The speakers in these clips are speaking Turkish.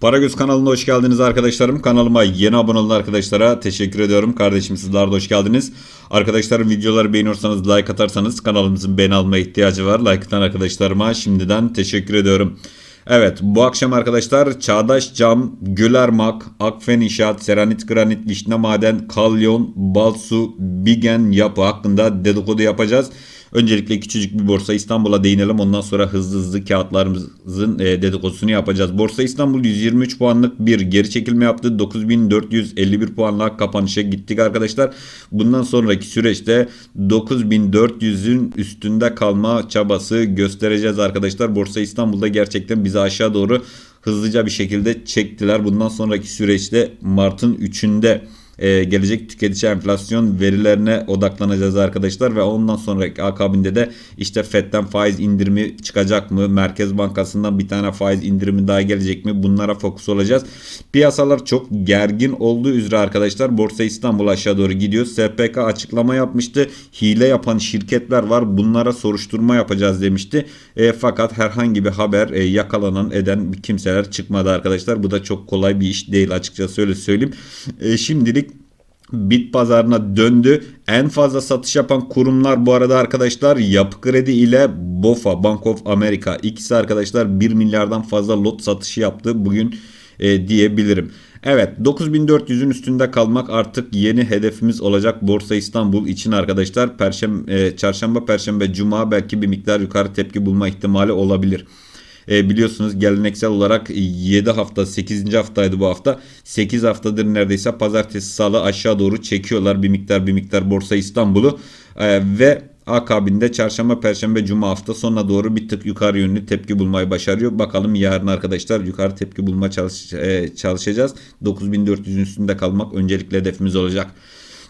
Paragöz kanalına hoş geldiniz arkadaşlarım. Kanalıma yeni abone olan arkadaşlara teşekkür ediyorum. Kardeşim sizler de hoş geldiniz. Arkadaşlarım videoları beğeniyorsanız like atarsanız kanalımızın beğeni almaya ihtiyacı var. Like atan arkadaşlarıma şimdiden teşekkür ediyorum. Evet bu akşam arkadaşlar Çağdaş Cam, Gülermak, Akfen İnşaat, Seranit Granit, Vişne Maden, Kalyon, Balsu, Bigen Yapı hakkında dedikodu yapacağız. Öncelikle küçücük bir borsa İstanbul'a değinelim. Ondan sonra hızlı hızlı kağıtlarımızın e, dedikodusunu yapacağız. Borsa İstanbul 123 puanlık bir geri çekilme yaptı. 9451 puanla kapanışa gittik arkadaşlar. Bundan sonraki süreçte 9400'ün üstünde kalma çabası göstereceğiz arkadaşlar. Borsa İstanbul'da gerçekten bizi aşağı doğru hızlıca bir şekilde çektiler. Bundan sonraki süreçte Mart'ın 3'ünde e, gelecek tüketici enflasyon verilerine odaklanacağız arkadaşlar ve ondan sonraki akabinde de işte FED'den faiz indirimi çıkacak mı? Merkez Bankası'ndan bir tane faiz indirimi daha gelecek mi? Bunlara fokus olacağız. Piyasalar çok gergin olduğu üzere arkadaşlar Borsa İstanbul aşağı doğru gidiyor. SPK açıklama yapmıştı. Hile yapan şirketler var. Bunlara soruşturma yapacağız demişti. E, fakat herhangi bir haber e, yakalanan eden kimseler çıkmadı arkadaşlar. Bu da çok kolay bir iş değil açıkçası öyle söyleyeyim. E, şimdilik bit pazarına döndü. En fazla satış yapan kurumlar bu arada arkadaşlar Yapı Kredi ile BOFA Bank of America. İkisi arkadaşlar 1 milyardan fazla lot satışı yaptı bugün e, diyebilirim. Evet 9400'ün üstünde kalmak artık yeni hedefimiz olacak Borsa İstanbul için arkadaşlar. Perşembe, çarşamba, perşembe, cuma belki bir miktar yukarı tepki bulma ihtimali olabilir. E, biliyorsunuz geleneksel olarak 7 hafta 8. haftaydı bu hafta. 8 haftadır neredeyse pazartesi salı aşağı doğru çekiyorlar bir miktar bir miktar Borsa İstanbul'u. E, ve akabinde çarşamba, perşembe, cuma hafta sonuna doğru bir tık yukarı yönlü tepki bulmayı başarıyor. Bakalım yarın arkadaşlar yukarı tepki bulma çalış, e, çalışacağız. 9400'ün üstünde kalmak öncelikle hedefimiz olacak.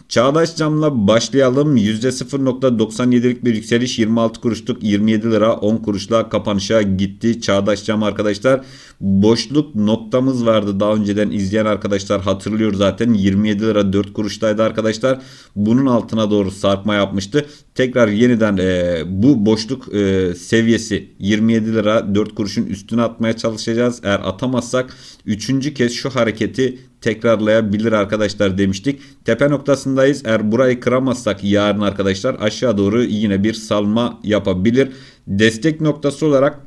Çağdaş Cam'la başlayalım. %0.97'lik bir yükseliş 26 kuruşluk 27 lira 10 kuruşla kapanışa gitti. Çağdaş Cam arkadaşlar boşluk noktamız vardı daha önceden izleyen arkadaşlar hatırlıyor zaten 27 lira 4 kuruştaydı arkadaşlar. Bunun altına doğru sarkma yapmıştı. Tekrar yeniden e, bu boşluk e, seviyesi 27 lira 4 kuruşun üstüne atmaya çalışacağız. Eğer atamazsak 3. kez şu hareketi tekrarlayabilir arkadaşlar demiştik. Tepe noktasındayız. Eğer burayı kıramazsak yarın arkadaşlar aşağı doğru yine bir salma yapabilir. Destek noktası olarak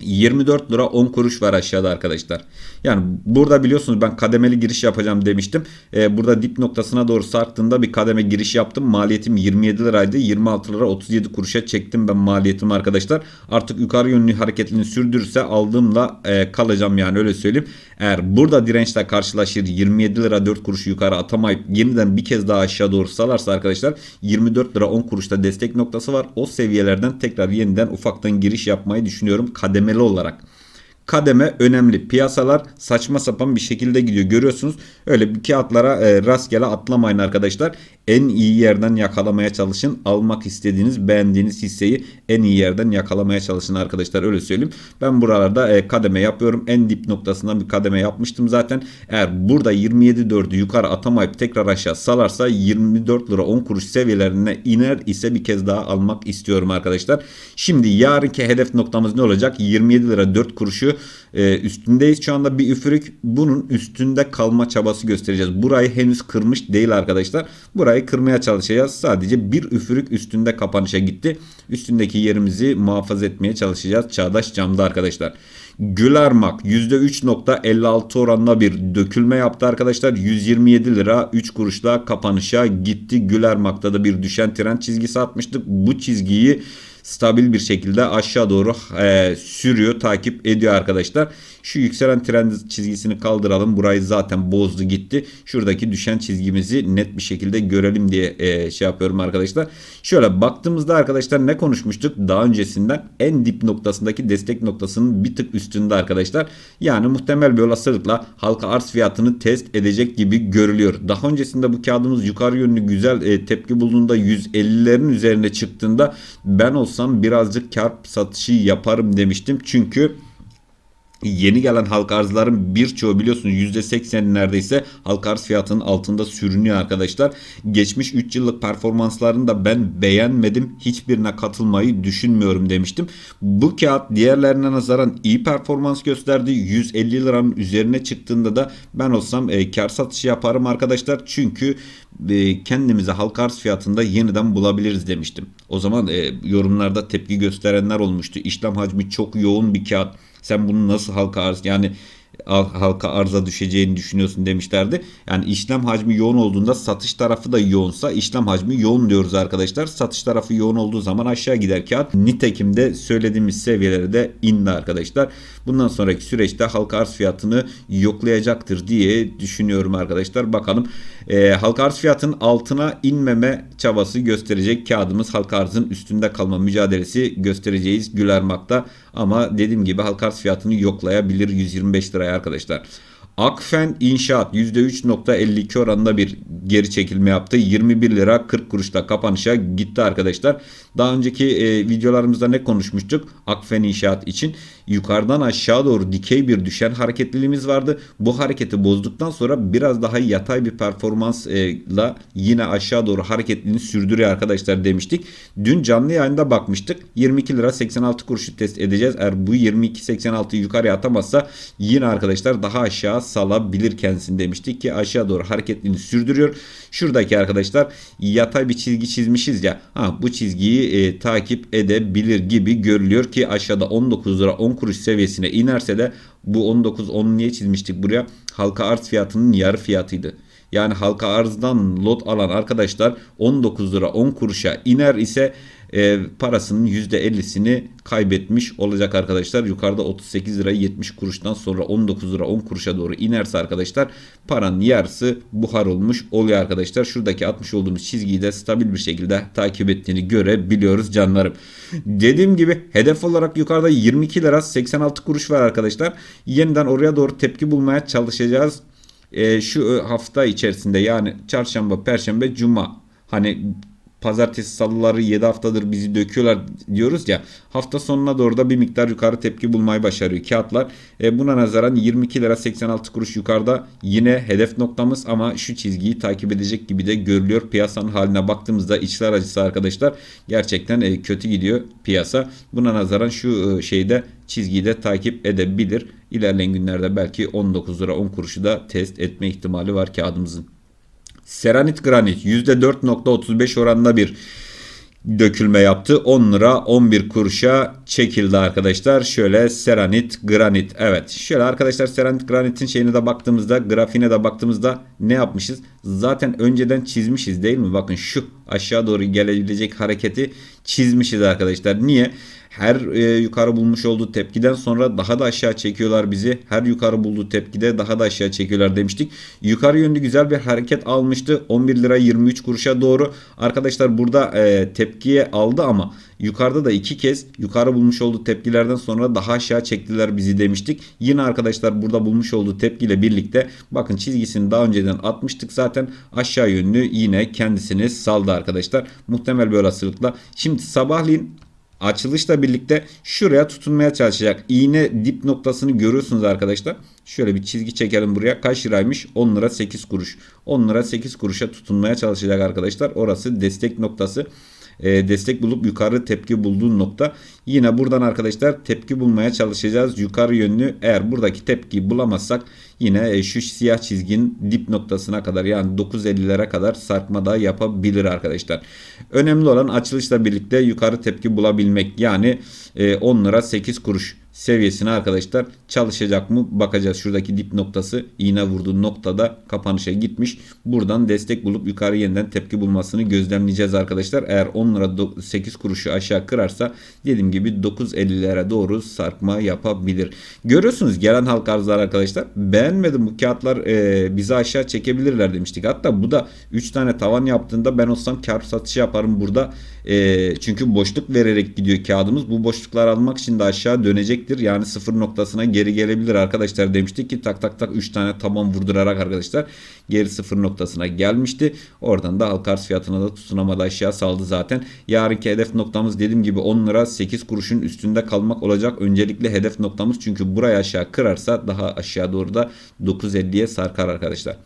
24 lira 10 kuruş var aşağıda arkadaşlar. Yani burada biliyorsunuz ben kademeli giriş yapacağım demiştim. Ee, burada dip noktasına doğru sarktığında bir kademe giriş yaptım. Maliyetim 27 liraydı. 26 lira 37 kuruşa çektim ben maliyetimi arkadaşlar. Artık yukarı yönlü hareketini sürdürürse aldığımla e, kalacağım yani öyle söyleyeyim. Eğer burada dirençle karşılaşır 27 lira 4 kuruşu yukarı atamayıp yeniden bir kez daha aşağı doğru salarsa arkadaşlar 24 lira 10 kuruşta destek noktası var. O seviyelerden tekrar yeniden ufaktan giriş yapmayı düşünüyorum kademeli olarak kademe önemli. Piyasalar saçma sapan bir şekilde gidiyor. Görüyorsunuz öyle bir kağıtlara e, rastgele atlamayın arkadaşlar. En iyi yerden yakalamaya çalışın. Almak istediğiniz, beğendiğiniz hisseyi en iyi yerden yakalamaya çalışın arkadaşlar. Öyle söyleyeyim. Ben buralarda e, kademe yapıyorum. En dip noktasından bir kademe yapmıştım zaten. Eğer burada 27.4'ü yukarı atamayıp tekrar aşağı salarsa 24 lira 10 kuruş seviyelerine iner ise bir kez daha almak istiyorum arkadaşlar. Şimdi yarınki hedef noktamız ne olacak? 27 lira 4 kuruşu e, üstündeyiz şu anda bir üfürük. Bunun üstünde kalma çabası göstereceğiz. Burayı henüz kırmış değil arkadaşlar. Burayı kırmaya çalışacağız. Sadece bir üfürük üstünde kapanışa gitti. Üstündeki yerimizi muhafaza etmeye çalışacağız. Çağdaş camda arkadaşlar. Gülermak %3.56 oranla bir dökülme yaptı arkadaşlar. 127 lira 3 kuruşla kapanışa gitti. Gülermak'ta da bir düşen trend çizgisi atmıştık. Bu çizgiyi stabil bir şekilde aşağı doğru e, sürüyor, takip ediyor arkadaşlar. Şu yükselen trend çizgisini kaldıralım. Burayı zaten bozdu gitti. Şuradaki düşen çizgimizi net bir şekilde görelim diye e, şey yapıyorum arkadaşlar. Şöyle baktığımızda arkadaşlar ne konuşmuştuk? Daha öncesinden en dip noktasındaki destek noktasının bir tık üstünde arkadaşlar. Yani muhtemel bir olasılıkla halka arz fiyatını test edecek gibi görülüyor. Daha öncesinde bu kağıdımız yukarı yönlü güzel e, tepki bulduğunda 150'lerin üzerine çıktığında ben olsam birazcık kar satışı yaparım demiştim. Çünkü Yeni gelen halka arzların birçoğu biliyorsunuz %80 neredeyse halka arz fiyatının altında sürünüyor arkadaşlar. Geçmiş 3 yıllık performanslarını da ben beğenmedim. Hiçbirine katılmayı düşünmüyorum demiştim. Bu kağıt diğerlerine nazaran iyi performans gösterdi. 150 liranın üzerine çıktığında da ben olsam e, kar satışı yaparım arkadaşlar. Çünkü e, kendimizi halka arz fiyatında yeniden bulabiliriz demiştim. O zaman e, yorumlarda tepki gösterenler olmuştu. İşlem hacmi çok yoğun bir kağıt. Sen bunu nasıl halka arz yani al- halka arza düşeceğini düşünüyorsun demişlerdi. Yani işlem hacmi yoğun olduğunda satış tarafı da yoğunsa işlem hacmi yoğun diyoruz arkadaşlar. Satış tarafı yoğun olduğu zaman aşağı gider kağıt. Nitekim de söylediğimiz seviyelere de indi arkadaşlar. Bundan sonraki süreçte halka arz fiyatını yoklayacaktır diye düşünüyorum arkadaşlar. Bakalım e, halka arz fiyatının altına inmeme çabası gösterecek kağıdımız halka arzın üstünde kalma mücadelesi göstereceğiz Gülermak'ta. Ama dediğim gibi halka arz fiyatını yoklayabilir 125 liraya arkadaşlar. Akfen İnşaat %3.52 oranında bir geri çekilme yaptı. 21 lira 40 kuruşla kapanışa gitti arkadaşlar. Daha önceki e, videolarımızda ne konuşmuştuk? Akfen İnşaat için yukarıdan aşağı doğru dikey bir düşen hareketliliğimiz vardı. Bu hareketi bozduktan sonra biraz daha yatay bir performansla yine aşağı doğru hareketliliğini sürdürüyor arkadaşlar demiştik. Dün canlı yayında bakmıştık. 22 lira 86 kuruşu test edeceğiz. Eğer bu 22.86 yukarıya atamazsa yine arkadaşlar daha aşağı salabilir kendisini demiştik ki aşağı doğru hareketliliğini sürdürüyor. Şuradaki arkadaşlar yatay bir çizgi çizmişiz ya. Ha bu çizgiyi e, takip edebilir gibi görülüyor ki aşağıda 19 lira 10 kuruş seviyesine inerse de bu 19 10 niye çizmiştik buraya? Halka arz fiyatının yarı fiyatıydı. Yani halka arzdan lot alan arkadaşlar 19 lira 10 kuruşa iner ise e, parasının %50'sini kaybetmiş olacak arkadaşlar. Yukarıda 38 lira 70 kuruştan sonra 19 lira 10 kuruşa doğru inerse arkadaşlar paranın yarısı buhar olmuş oluyor arkadaşlar. Şuradaki atmış olduğumuz çizgiyi de stabil bir şekilde takip ettiğini görebiliyoruz canlarım. Dediğim gibi hedef olarak yukarıda 22 lira 86 kuruş var arkadaşlar. Yeniden oraya doğru tepki bulmaya çalışacağız. E, şu hafta içerisinde yani çarşamba, perşembe, cuma hani pazartesi salıları 7 haftadır bizi döküyorlar diyoruz ya. Hafta sonuna doğru da bir miktar yukarı tepki bulmayı başarıyor kağıtlar. E, buna nazaran 22 lira 86 kuruş yukarıda yine hedef noktamız ama şu çizgiyi takip edecek gibi de görülüyor. Piyasanın haline baktığımızda içler acısı arkadaşlar gerçekten e, kötü gidiyor piyasa. Buna nazaran şu e, şeyde çizgiyi de takip edebilir. İlerleyen günlerde belki 19 lira 10 kuruşu da test etme ihtimali var kağıdımızın. Seranit granit %4.35 oranında bir dökülme yaptı. 10 lira 11 kuruşa çekildi arkadaşlar. Şöyle seranit granit. Evet şöyle arkadaşlar seranit granitin şeyine de baktığımızda grafiğine de baktığımızda ne yapmışız? Zaten önceden çizmişiz değil mi? Bakın şu aşağı doğru gelebilecek hareketi çizmişiz arkadaşlar. Niye? Her e, yukarı bulmuş olduğu tepkiden sonra daha da aşağı çekiyorlar bizi. Her yukarı bulduğu tepkide daha da aşağı çekiyorlar demiştik. Yukarı yönlü güzel bir hareket almıştı. 11 lira 23 kuruşa doğru. Arkadaşlar burada e, tepkiye aldı ama yukarıda da iki kez yukarı bulmuş olduğu tepkilerden sonra daha aşağı çektiler bizi demiştik. Yine arkadaşlar burada bulmuş olduğu tepkiyle birlikte bakın çizgisini daha önceden atmıştık zaten aşağı yönlü yine kendisini saldı arkadaşlar. Muhtemel bir olasılıkla. Şimdi sabahleyin açılışla birlikte şuraya tutunmaya çalışacak. İğne dip noktasını görüyorsunuz arkadaşlar. Şöyle bir çizgi çekelim buraya. Kaç liraymış? 10 lira 8 kuruş. 10 lira 8 kuruşa tutunmaya çalışacak arkadaşlar. Orası destek noktası. E, destek bulup yukarı tepki bulduğu nokta. Yine buradan arkadaşlar tepki bulmaya çalışacağız. Yukarı yönlü eğer buradaki tepkiyi bulamazsak yine e, şu siyah çizginin dip noktasına kadar yani 9.50'lere kadar sarkma da yapabilir arkadaşlar. Önemli olan açılışla birlikte yukarı tepki bulabilmek. Yani e, 10 lira 8 kuruş seviyesine arkadaşlar çalışacak mı bakacağız. Şuradaki dip noktası iğne vurduğu noktada kapanışa gitmiş. Buradan destek bulup yukarı yeniden tepki bulmasını gözlemleyeceğiz arkadaşlar. Eğer 10 lira 8 kuruşu aşağı kırarsa dediğim gibi 9.50'lere doğru sarkma yapabilir. Görüyorsunuz gelen halk arzlar arkadaşlar. Beğenmedim bu kağıtlar e, bizi aşağı çekebilirler demiştik. Hatta bu da 3 tane tavan yaptığında ben olsam kar satışı yaparım burada. E, çünkü boşluk vererek gidiyor kağıdımız. Bu boşlukları almak için de aşağı dönecek gelecektir. Yani sıfır noktasına geri gelebilir arkadaşlar demiştik ki tak tak tak 3 tane taban vurdurarak arkadaşlar geri sıfır noktasına gelmişti. Oradan da halka arz fiyatına da tutunamadı aşağı saldı zaten. Yarınki hedef noktamız dediğim gibi 10 lira 8 kuruşun üstünde kalmak olacak. Öncelikle hedef noktamız çünkü buraya aşağı kırarsa daha aşağı doğru da 9.50'ye sarkar arkadaşlar.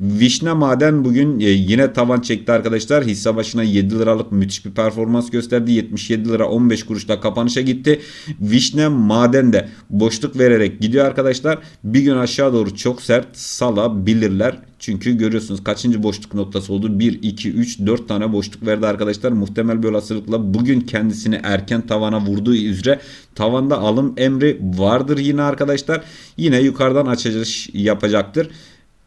Vişne Maden bugün e, yine tavan çekti arkadaşlar. Hisse başına 7 liralık müthiş bir performans gösterdi. 77 lira 15 kuruşla kapanışa gitti. Vişne Maden de boşluk vererek gidiyor arkadaşlar. Bir gün aşağı doğru çok sert salabilirler. Çünkü görüyorsunuz kaçıncı boşluk noktası oldu? 1, 2, 3, 4 tane boşluk verdi arkadaşlar. Muhtemel bir olasılıkla bugün kendisini erken tavana vurduğu üzere tavanda alım emri vardır yine arkadaşlar. Yine yukarıdan açılış yapacaktır.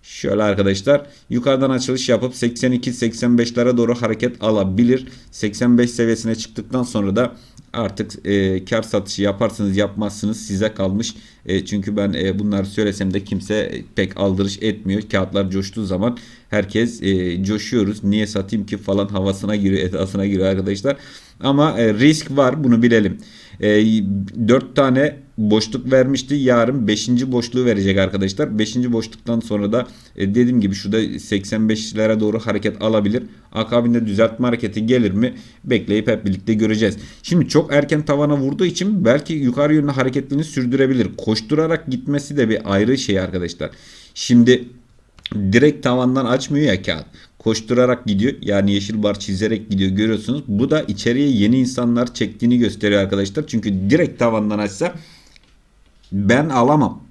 Şöyle arkadaşlar yukarıdan açılış yapıp 82-85'lere doğru hareket alabilir. 85 seviyesine çıktıktan sonra da artık e, kar satışı yaparsınız yapmazsınız size kalmış. E, çünkü ben e, bunları söylesem de kimse pek aldırış etmiyor. Kağıtlar coştuğu zaman herkes e, coşuyoruz. Niye satayım ki falan havasına giriyor, etasına giriyor arkadaşlar. Ama e, risk var bunu bilelim. E, 4 tane boşluk vermişti. Yarın 5. boşluğu verecek arkadaşlar. 5. boşluktan sonra da e, dediğim gibi şurada 85'lere doğru hareket alabilir. Akabinde düzeltme hareketi gelir mi? Bekleyip hep birlikte göreceğiz. Şimdi çok erken tavana vurduğu için belki yukarı yönlü hareketliğini sürdürebilir. Koşturarak gitmesi de bir ayrı şey arkadaşlar. Şimdi direkt tavandan açmıyor ya kağıt. Koşturarak gidiyor. Yani yeşil bar çizerek gidiyor görüyorsunuz. Bu da içeriye yeni insanlar çektiğini gösteriyor arkadaşlar. Çünkü direkt tavandan açsa ben alamam.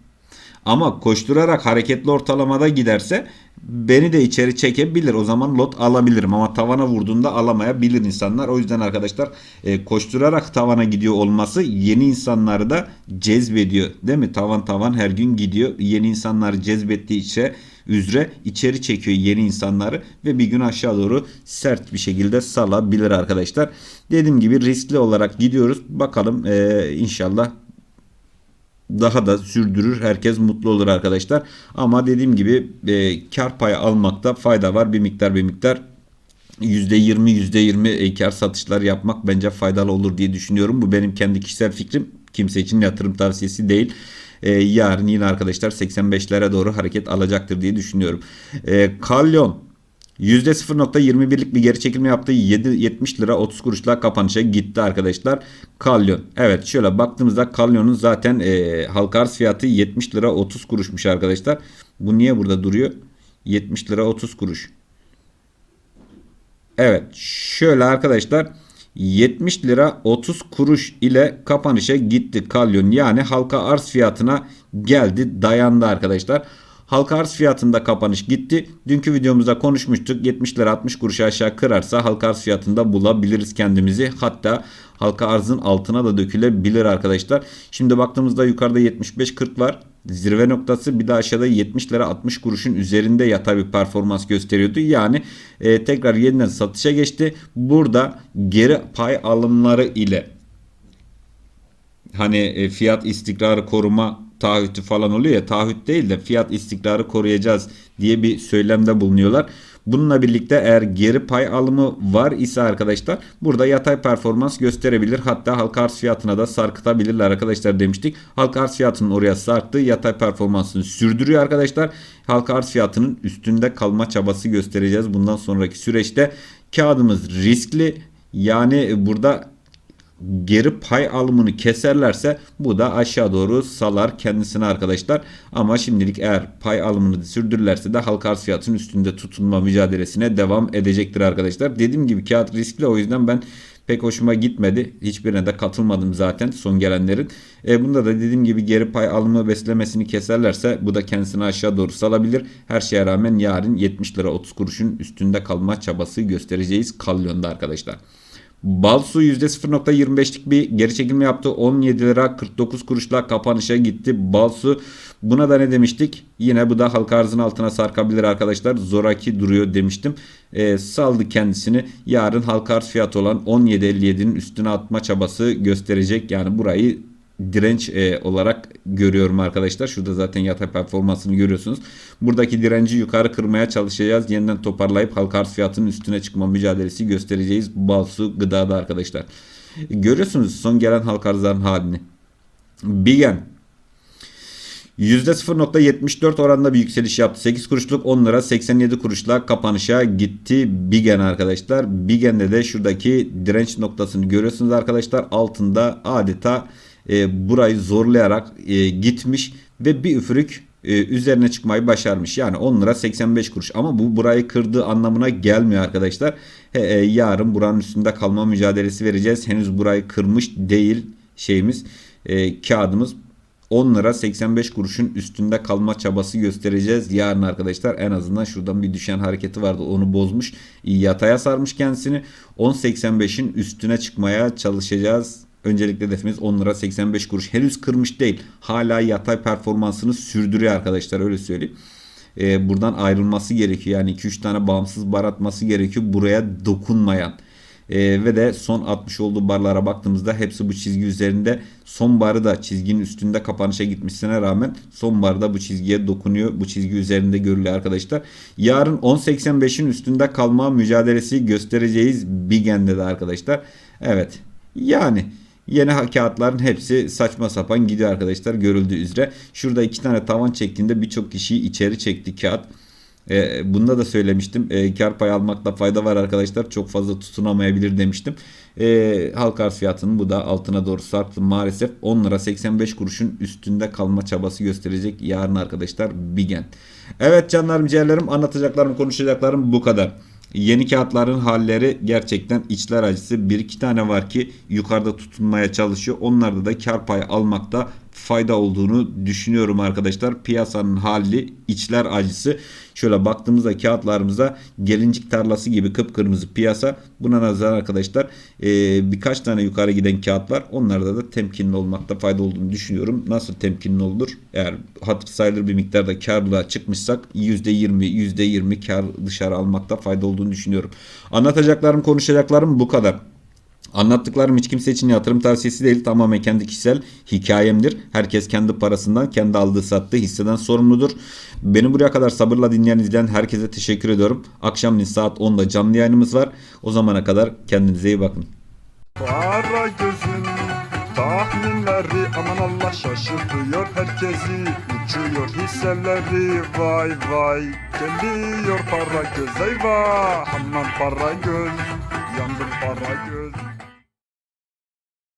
Ama koşturarak hareketli ortalamada giderse beni de içeri çekebilir. O zaman lot alabilirim ama tavana vurduğunda alamayabilir insanlar. O yüzden arkadaşlar e, koşturarak tavana gidiyor olması yeni insanları da cezbediyor. Değil mi? Tavan tavan her gün gidiyor. Yeni insanları cezbettiği içe üzere içeri çekiyor yeni insanları ve bir gün aşağı doğru sert bir şekilde salabilir arkadaşlar. Dediğim gibi riskli olarak gidiyoruz. Bakalım e, inşallah daha da sürdürür. Herkes mutlu olur arkadaşlar. Ama dediğim gibi e, kar payı almakta fayda var. Bir miktar bir miktar %20 %20 e, kar satışlar yapmak bence faydalı olur diye düşünüyorum. Bu benim kendi kişisel fikrim. Kimse için yatırım tavsiyesi değil. E, yarın yine arkadaşlar 85'lere doğru hareket alacaktır diye düşünüyorum. E, Kalyon %0.21'lik bir geri çekilme yaptı. 7, 70 lira 30 kuruşla kapanışa gitti arkadaşlar. Kalyon. Evet şöyle baktığımızda Kalyon'un zaten e, halka arz fiyatı 70 lira 30 kuruşmuş arkadaşlar. Bu niye burada duruyor? 70 lira 30 kuruş. Evet şöyle arkadaşlar 70 lira 30 kuruş ile kapanışa gitti Kalyon. Yani halka arz fiyatına geldi dayandı arkadaşlar. Halka arz fiyatında kapanış gitti. Dünkü videomuzda konuşmuştuk. 70 lira 60 kuruş aşağı kırarsa halka arz fiyatında bulabiliriz kendimizi. Hatta halka arzın altına da dökülebilir arkadaşlar. Şimdi baktığımızda yukarıda 75-40 var. Zirve noktası bir de aşağıda 70 lira 60 kuruşun üzerinde yatay bir performans gösteriyordu. Yani e, tekrar yeniden satışa geçti. Burada geri pay alımları ile hani e, fiyat istikrarı koruma taahhütü falan oluyor ya taahhüt değil de fiyat istikrarı koruyacağız diye bir söylemde bulunuyorlar. Bununla birlikte eğer geri pay alımı var ise arkadaşlar burada yatay performans gösterebilir. Hatta halka arz fiyatına da sarkıtabilirler arkadaşlar demiştik. Halka arz fiyatının oraya sarktığı yatay performansını sürdürüyor arkadaşlar. Halka arz fiyatının üstünde kalma çabası göstereceğiz bundan sonraki süreçte. Kağıdımız riskli. Yani burada geri pay alımını keserlerse bu da aşağı doğru salar kendisine arkadaşlar. Ama şimdilik eğer pay alımını sürdürürlerse de halka arz fiyatının üstünde tutunma mücadelesine devam edecektir arkadaşlar. Dediğim gibi kağıt riskli o yüzden ben pek hoşuma gitmedi. Hiçbirine de katılmadım zaten son gelenlerin. E, bunda da dediğim gibi geri pay alımı beslemesini keserlerse bu da kendisini aşağı doğru salabilir. Her şeye rağmen yarın 70 lira 30 kuruşun üstünde kalma çabası göstereceğiz kalyonda arkadaşlar. Balsu %0.25'lik bir geri çekilme yaptı. 17 lira 49 kuruşla kapanışa gitti. Balsu buna da ne demiştik? Yine bu da halka arzın altına sarkabilir arkadaşlar. Zoraki duruyor demiştim. E, saldı kendisini. Yarın halka arz fiyatı olan 17.57'nin üstüne atma çabası gösterecek. Yani burayı direnç e, olarak görüyorum arkadaşlar. Şurada zaten yatay performansını görüyorsunuz. Buradaki direnci yukarı kırmaya çalışacağız. Yeniden toparlayıp halka arz fiyatının üstüne çıkma mücadelesi göstereceğiz. Bal su gıdada arkadaşlar. Görüyorsunuz son gelen halka arzların halini. Bigen %0.74 oranında bir yükseliş yaptı. 8 kuruşluk 10 lira 87 kuruşla kapanışa gitti Bigen arkadaşlar. Bigen'de de şuradaki direnç noktasını görüyorsunuz arkadaşlar. Altında adeta e, burayı zorlayarak e, gitmiş ve bir üfürük e, üzerine çıkmayı başarmış. Yani 10 lira 85 kuruş ama bu burayı kırdığı anlamına gelmiyor arkadaşlar. He, e, yarın buranın üstünde kalma mücadelesi vereceğiz. Henüz burayı kırmış değil şeyimiz e, kağıdımız 10 lira 85 kuruşun üstünde kalma çabası göstereceğiz yarın arkadaşlar. En azından şuradan bir düşen hareketi vardı. Onu bozmuş. Yataya sarmış kendisini. 10.85'in üstüne çıkmaya çalışacağız. Öncelikle hedefimiz 10 lira 85 kuruş. Henüz kırmış değil. Hala yatay performansını sürdürüyor arkadaşlar öyle söyleyeyim. Ee, buradan ayrılması gerekiyor. Yani 2-3 tane bağımsız bar atması gerekiyor. Buraya dokunmayan. Ee, ve de son 60 olduğu barlara baktığımızda hepsi bu çizgi üzerinde. Son barı da çizginin üstünde kapanışa gitmesine rağmen son barda bu çizgiye dokunuyor. Bu çizgi üzerinde görülüyor arkadaşlar. Yarın 10.85'in üstünde kalma mücadelesi göstereceğiz Bigen'de de arkadaşlar. Evet yani Yeni kağıtların hepsi saçma sapan gidiyor arkadaşlar görüldüğü üzere. Şurada iki tane tavan çektiğinde birçok kişiyi içeri çekti kağıt. E, bunda da söylemiştim. E, kar payı almakta fayda var arkadaşlar. Çok fazla tutunamayabilir demiştim. E, halk arz fiyatının bu da altına doğru sarktı maalesef. 10 lira 85 kuruşun üstünde kalma çabası gösterecek yarın arkadaşlar Bigen. Evet canlarım ciğerlerim anlatacaklarım konuşacaklarım bu kadar. Yeni kağıtların halleri gerçekten içler acısı. Bir iki tane var ki yukarıda tutunmaya çalışıyor. Onlarda da kar payı almakta fayda olduğunu düşünüyorum arkadaşlar. Piyasanın hali içler acısı. Şöyle baktığımızda kağıtlarımıza gelincik tarlası gibi kıpkırmızı piyasa. Buna nazaran arkadaşlar e, birkaç tane yukarı giden kağıt var. Onlarda da temkinli olmakta fayda olduğunu düşünüyorum. Nasıl temkinli olur? Eğer hatır sayılır bir miktarda karlılığa çıkmışsak %20 %20 kar dışarı almakta fayda olduğunu düşünüyorum. Anlatacaklarım konuşacaklarım bu kadar. Anlattıklarım hiç kimse için yatırım tavsiyesi değil. Tamamen kendi kişisel hikayemdir. Herkes kendi parasından, kendi aldığı sattığı hisseden sorumludur. Beni buraya kadar sabırla dinleyen, izleyen herkese teşekkür ediyorum. Akşamleyin saat 10'da canlı yayınımız var. O zamana kadar kendinize iyi bakın. Para gözün tahminleri aman Allah şaşırtıyor herkesi Uçuyor hisseleri vay vay Geliyor para göz eyvah aman para göz Yandım para göz